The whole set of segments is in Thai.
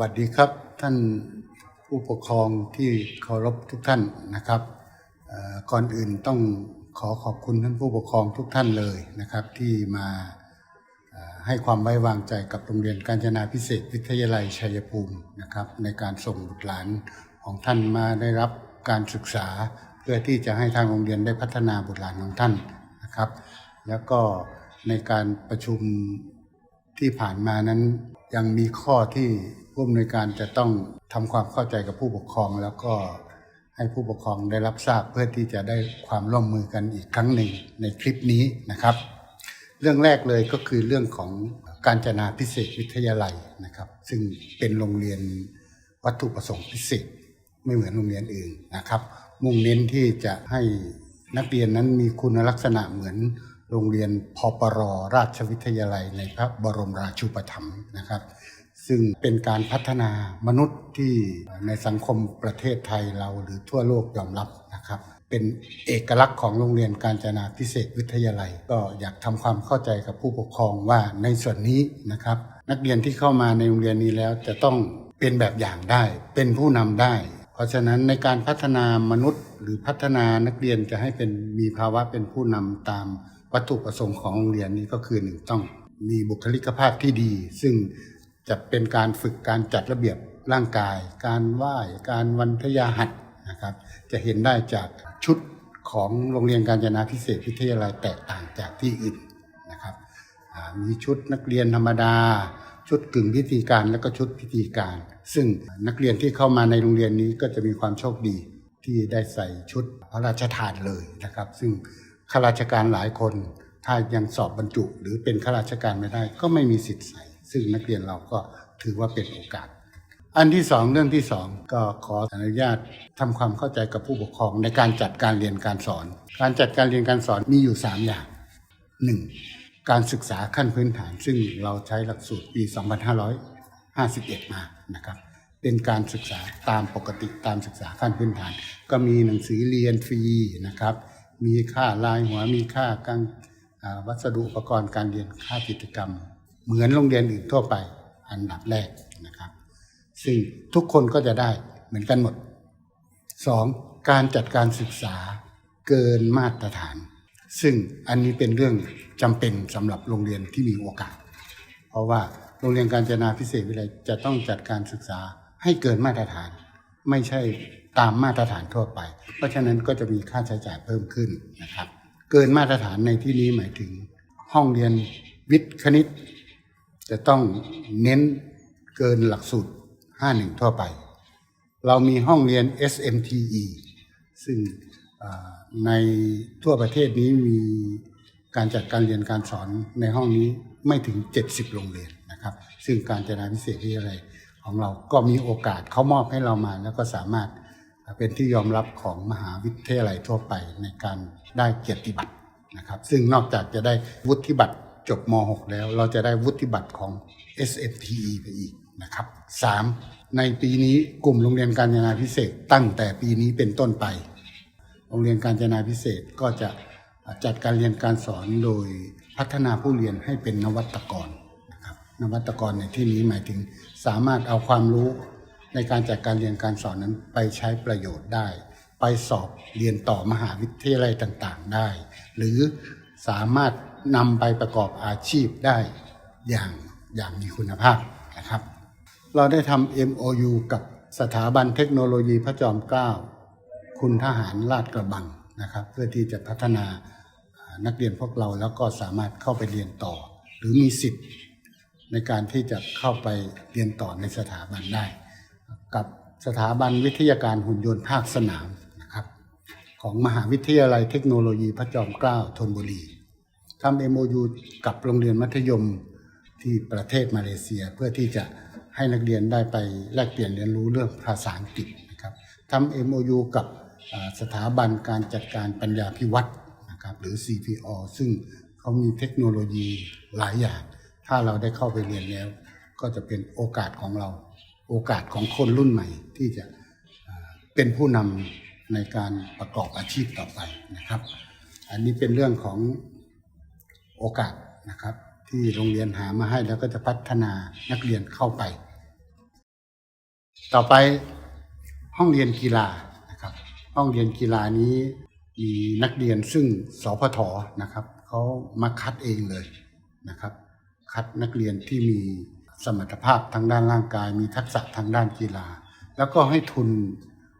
สวัสดีครับท่านผู้ปกครองที่เคารพทุกท่านนะครับก่อนอื่นต้องขอขอบคุณท่านผู้ปกครองทุกท่านเลยนะครับ ที่มาให้ความไว้วางใจกับโรงเรียนการจนาพิเศษวิทยาลัยชัยภูมินะครับ ในการส่งบุตรหลานของท่านมาได้รับการศึกษา เพื่อที่จะให้ทางโรงเรียนได้พัฒนาบุตรหลานของท่านนะครับ แล้วก็ในการประชุม ที่ผ่านมานั้นยังมีข้อที่ผู้อำนวยการจะต้องทำความเข้าใจกับผู้ปกครอง แล้วก็ให้ผู้ปกครองได้รับทราบเพื่อที่จะได้ความร่วมมือกันอีกครั้งหนึ่งในคลิปนี้นะครับ เรื่องแรกเลยก็คือเรื่องของการจนาพิเศษวิทยาลัยนะครับ ซึ่งเป็นโรงเรียนวัตถุประสงค์พิเศษไม่เหมือนโรงเรียนอื่นนะครับ มุ่งเน้นที่จะให้นักเรียนนั้นมีคุณลักษณะเหมือน โรงเรียนพปรราชวิทยาลัยในพระบรมราชูปถัมภ์นะครับ ซึ่งเป็นการพัฒนามนุษย์ที่ในสังคมประเทศไทยเราหรือทั่วโลกยอมรับนะครับเป็นเอกลักษณ์ของโรงเรียนการจนาพิเศษวิทยาลัย ก็อยากทำความเข้าใจกับผู้ปกครองว่าในส่วนนี้นะครับ นักเรียนที่เข้ามาในโรงเรียนนี้แล้วจะต้องเป็นแบบอย่างได้ เป็นผู้นำได้ เพราะฉะนั้นในการพัฒนามนุษย์ หรือพัฒนานักเรียนจะให้เป็นมีภาวะเป็นผู้นำตาม วัตถุประสงค์ของโรงเรียนนี้ก็คือหนึ่งต้องมีบุคลิกภาพที่ดี ซึ่งจะเป็นการฝึกการจัดระเบียบร่างกาย การไหว้การวันทยาหัดนะครับ จะเห็นได้จากชุดของโรงเรียนการจนาพิเศษวิทยาลัยแตกต่างจากที่อื่นนะครับมีชุดนักเรียนธรรมดา ชุดกึ่งพิธีการและก็ชุดพิธีการ ซึ่งนักเรียนที่เข้ามาในโรงเรียนนี้ก็จะมีความโชคดีที่ได้ใส่ชุดพระราชทานเลยนะครับ ซึ่ง ข้าราชการหลายคน ถ้ายังสอบบรรจุ หรือเป็นข้าราชการไม่ได้ ก็ไม่มีสิทธิ์ใส่ ซึ่งนักเรียนเราก็ถือว่าเป็นโอกาส อันที่สองเรื่องที่สองก็ขออนุญาตทำความเข้าใจกับผู้ปกครองในการจัดการเรียนการสอน การจัดการเรียนการสอนมีอยู่ 3 อย่าง 1. การศึกษาขั้นพื้นฐาน ซึ่งเราใช้หลักสูตรปี 2551 มานะครับเป็นการศึกษาตามปกติตามศึกษาขั้นพื้นฐาน ก็มีหนังสือเรียนฟรีนะครับ มีค่าลายหัวมีค่าการวัสดุอุปกรณ์การเรียนค่ากิจกรรม เหมือนโรงเรียนอื่นทั่วไปอันดับแรกนะครับ ซึ่งทุกคนก็จะได้เหมือนกันหมด 2. การจัดการศึกษาเกินมาตรฐาน ซึ่งอันนี้เป็นเรื่องจำเป็นสำหรับโรงเรียนที่มีโอกาส เพราะว่าโรงเรียนการจนาพิเศษวิทยาลัยจะต้องจัดการศึกษาให้เกินมาตรฐาน ไม่ใช่ ตามมาตรฐานทั่วไป เพราะฉะนั้นก็จะมีค่าใช้จ่ายเพิ่มขึ้นนะครับ เกินมาตรฐานในที่นี้หมายถึงห้องเรียนวิทย์คณิต จะต้องเน้นเกินหลักสูตร 51 ทั่วไป เรามีห้องเรียน SMTE ซึ่งในทั่วประเทศนี้มีการจัดการเรียนการสอนในห้องนี้ไม่ถึง 70 โรงเรียนนะครับ ซึ่งการจนาพิเศษวิทยาลัยของเราก็มีโอกาสเขามอบให้เรามาแล้วก็สามารถ เป็นที่ยอมรับของมหาวิทยาลัยทั่วไปในการได้เกียรติบัตรนะครับ ซึ่งนอกจากจะได้วุฒิบัตรจบม .6 แล้ว เราจะได้วุฒิบัตรของ SMTE ไปอีกนะครับ 3. ในปีนี้กลุ่มโรงเรียนการจนาพิเศษตั้งแต่ปีนี้เป็นต้นไป โรงเรียนการจนาพิเศษก็จะจัดการเรียนการสอนโดยพัฒนาผู้เรียนให้เป็นนวัตกรนะครับนวัตกรในที่นี้หมายถึงสามารถเอาความรู้ ในการจัดการเรียนการสอนนั้นไปใช้ประโยชน์ได้ ไปสอบเรียนต่อมหาวิทยาลัยต่างๆได้ หรือสามารถนำไปประกอบอาชีพได้อย่างอย่างมีคุณภาพนะครับ เราได้ทำ MOU กับสถาบันเทคโนโลยีพระจอมเกล้าคุณทหารลาดกระบังนะครับ เพื่อที่จะพัฒนาอ่านักเรียนพวกเราแล้วก็สามารถเข้าไปเรียนต่อ หรือมีสิทธิ์ในการที่จะเข้าไปเรียนต่อในสถาบันได้ กับสถาบันวิทยาการหุ่นยนต์ภาคสนามนะครับของมหาวิทยาลัยเทคโนโลยีพระจอมเกล้าธนบุรีทำ MOU กับโรงเรียนมัธยมที่ประเทศมาเลเซียเพื่อที่จะให้นักเรียนได้ไปแลกเปลี่ยนเรียนรู้เรื่องภาษาอังกฤษนะครับทำ MOU กับสถาบันการจัดการปัญญาพิวัตรนะครับหรือ CPO ซึ่งเขามีเทคโนโลยีหลายอย่าง ถ้าเราได้เข้าไปเรียนแล้ว ก็จะเป็นโอกาสของเรา โอกาสของคนรุ่นใหม่ ที่จะเป็นผู้นำในการประกอบอาชีพต่อไปนะครับ อันนี้เป็นเรื่องของโอกาสนะครับ ที่โรงเรียนหามาให้แล้วก็จะพัฒนานักเรียนเข้าไป ต่อไปห้องเรียนกีฬานะครับ ห้องเรียนกีฬานี้มีนักเรียนซึ่งสพทนะครับเขามาคัดเองเลยนะครับ คัดนักเรียนที่มี สมรรถภาพทางด้านร่างกาย มีทักษะทางด้านกีฬา แล้วก็ให้ทุน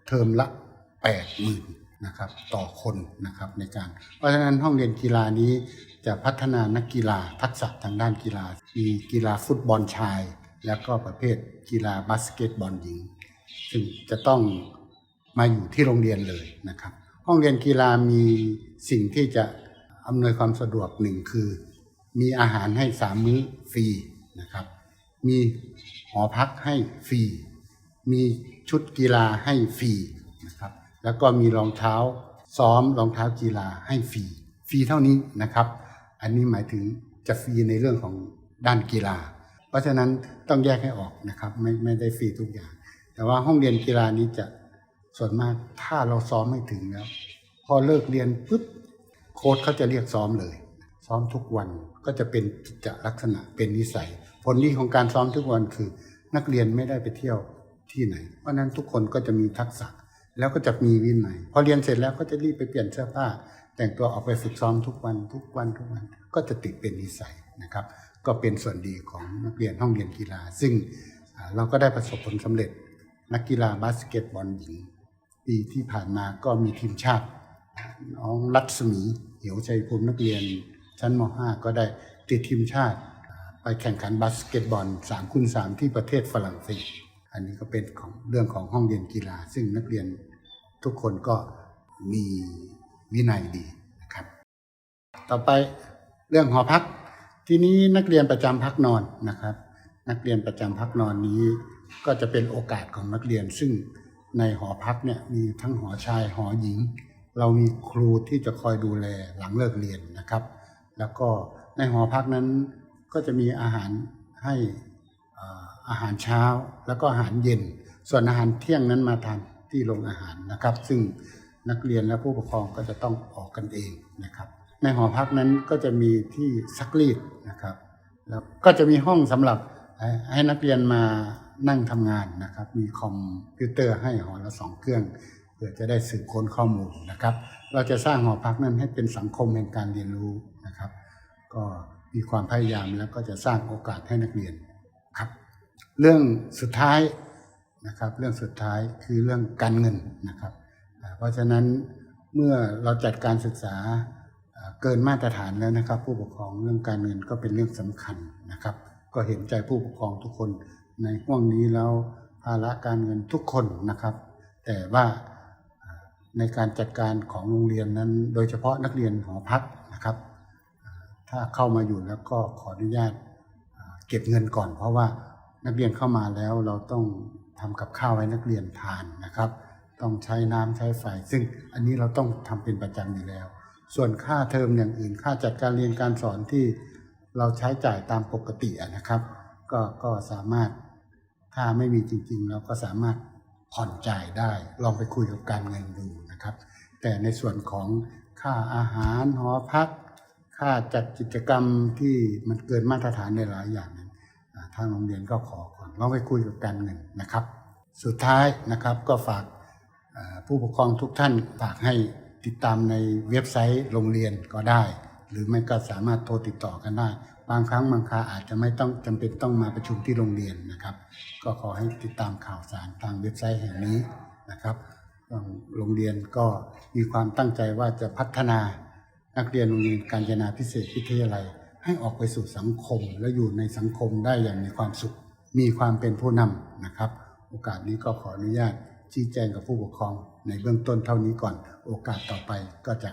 เทอมละ8 0,000นะครับต่อคนนะครับในการ เพราะฉะนั้นห้องเรียนกีฬานี้จะพัฒนานักกีฬาทักษะทางด้านกีฬา มีกีฬาฟุตบอลชาย แล้วก็ประเภทกีฬาบาสเกตบอลหญิง ซึ่งจะต้องมาอยู่ที่โรงเรียนเลยนะครับ ห้องเรียนกีฬามีสิ่งที่จะอำนวยความสะดวกหนึ่งคือ มีอาหารให้สามมื้อฟรีนะครับ มีหอพักให้ฟรี มีชุดกีฬาให้ฟรีนะครับ แล้วก็มีรองเท้าซ้อมรองเท้ากีฬาให้ฟรี ฟรีเท่านี้นะครับ อันนี้หมายถึงจะฟรีในเรื่องของด้านกีฬา เพราะฉะนั้นต้องแยกให้ออกนะครับ ไม่ไม่ได้ฟรีทุกอย่าง แต่ว่าห้องเรียนกีฬานี้จะส่วนมากถ้าเราซ้อมไม่ถึงแล้ว พอเลิกเรียนปุ๊บโค้ชเขาจะเรียกซ้อมเลย ซ้อมทุกวัน ก็จะเป็นกิจลักษณะเป็นนิสัย ผลดีของการซ้อมทุกวันคือนักเรียนไม่ได้ไปเที่ยวที่ไหน เพราะนั้นทุกคนก็จะมีทักษะ แล้วก็จะมีวินัยพอเรียนเสร็จแล้วก็จะรีบไปเปลี่ยนเสื้อผ้า แต่งตัวออกไปฝึกซ้อมทุกวันทุกวันทุกวัน ก็จะติดเป็นนิสัยนะครับ ก็เป็นส่วนดีของนักเรียนห้องเรียนกีฬา ซึ่งเราก็ได้ประสบผลสำเร็จ นักกีฬาบาสเกตบอลหญิงปีที่ผ่านมาก็มีทีมชาติน้องรัศมี เหียวชัยภูมินักเรียน ชั้นม .5 ก็ได้ติดทีมชาติ ไปแข่งขันบาสเกตบอล3คูณ3ที่ประเทศฝรั่งเศส อันนี้ก็เป็นของเรื่องของห้องเรียนกีฬา ซึ่งนักเรียนทุกคนก็มีวินัยดีนะครับ ต่อไปเรื่องหอพัก ทีนี้นักเรียนประจำพักนอนนะครับ นักเรียนประจำพักนอนนี้ก็จะเป็นโอกาสของนักเรียน ซึ่งในหอพักเนี่ยมีทั้งหอชายหอหญิง เรามีครูที่จะคอยดูแลหลังเลิกเรียนนะครับ แล้วก็ในหอพักนั้นก็จะมีอาหารให้อาหารเช้าแล้วก็อาหารเย็น ส่วนอาหารเที่ยงนั้นมาทานที่โรงอาหารนะครับ ซึ่งนักเรียนและผู้ปกครองก็จะต้องออกกันเองนะครับ ในหอพักนั้นก็จะมีที่ซักรีดนะครับ แล้วก็จะมีห้องสำหรับให้นักเรียนมานั่งทำงานนะครับ มีคอมพิวเตอร์ให้หอละสองเครื่องเพื่อจะได้สืบค้นข้อมูลนะครับ เราจะสร้างหอพักนั้นให้เป็นสังคมแห่งการเรียนรู้ นะครับ ก็มีความพยายามแล้วก็จะสร้างโอกาสให้นักเรียนครับ เรื่องสุดท้ายนะครับ เรื่องสุดท้ายคือเรื่องการเงินนะครับ เพราะฉะนั้นเมื่อเราจัดการศึกษาเกินมาตรฐานแล้วนะครับ ผู้ปกครองเรื่องการเงินก็เป็นเรื่องสำคัญนะครับ ก็เห็นใจผู้ปกครองทุกคนในห่วงนี้แล้วภาระการเงินทุกคนนะครับ แต่ว่าในการจัดการของโรงเรียนนั้น โดยเฉพาะนักเรียนหอพัก ถ้าเข้ามาอยู่แล้วก็ขออนุญาตเก็บเงินก่อน เพราะว่านักเรียนเข้ามาแล้วเราต้องทำกับข้าวให้นักเรียนทานนะครับ ต้องใช้น้ำใช้ไฟ ซึ่งอันนี้เราต้องทำเป็นประจำอยู่แล้ว ส่วนค่าเทอมอย่างอื่น ค่าจัดการเรียนการสอนที่เราใช้จ่ายตามปกตินะครับ ก็ก็สามารถถ้าไม่มีจริงๆ เราก็สามารถผ่อนจ่ายได้ ลองไปคุยกับการเงินดูนะครับ แต่ในส่วนของค่าอาหารหอพัก ค่าจัดกิจกรรมที่มันเกินมาตรฐานในหลายอย่างนั้นทางโรงเรียนก็ขอก่อนลองไปคุยกับการเงินนะครับ สุดท้ายนะครับก็ฝากผู้ปกครองทุกท่านฝากให้ติดตามในเว็บไซต์โรงเรียนก็ได้ หรือไม่ก็สามารถโทรติดต่อกันได้ บางครั้งบางคราอาจจะไม่ต้องจำเป็นต้องมาประชุมที่โรงเรียนนะครับ ก็ขอให้ติดตามข่าวสารทางเว็บไซต์แห่งนี้นะครับโรงเรียนก็มีความตั้งใจว่าจะพัฒนา นักเรียนโรงเรียนการจนาพิเศษวิทยาลัย ให้ออกไปสู่สังคม และอยู่ในสังคมได้อย่างมีความสุข มีความเป็นผู้นำนะครับ โอกาสนี้ก็ขออนุญาตชี้แจงกับผู้ปกครอง ในเบื้องต้นเท่านี้ก่อน โอกาสต่อไปก็จะ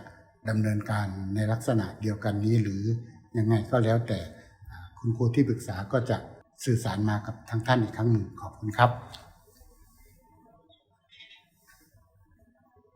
ดำเนินการในลักษณะเดียวกันนี้หรือยังไงก็แล้วแต่คุณครูที่ปรึกษาก็จะสื่อสารมากับทางท่านอีกครั้งหนึ่งขอบคุณครับ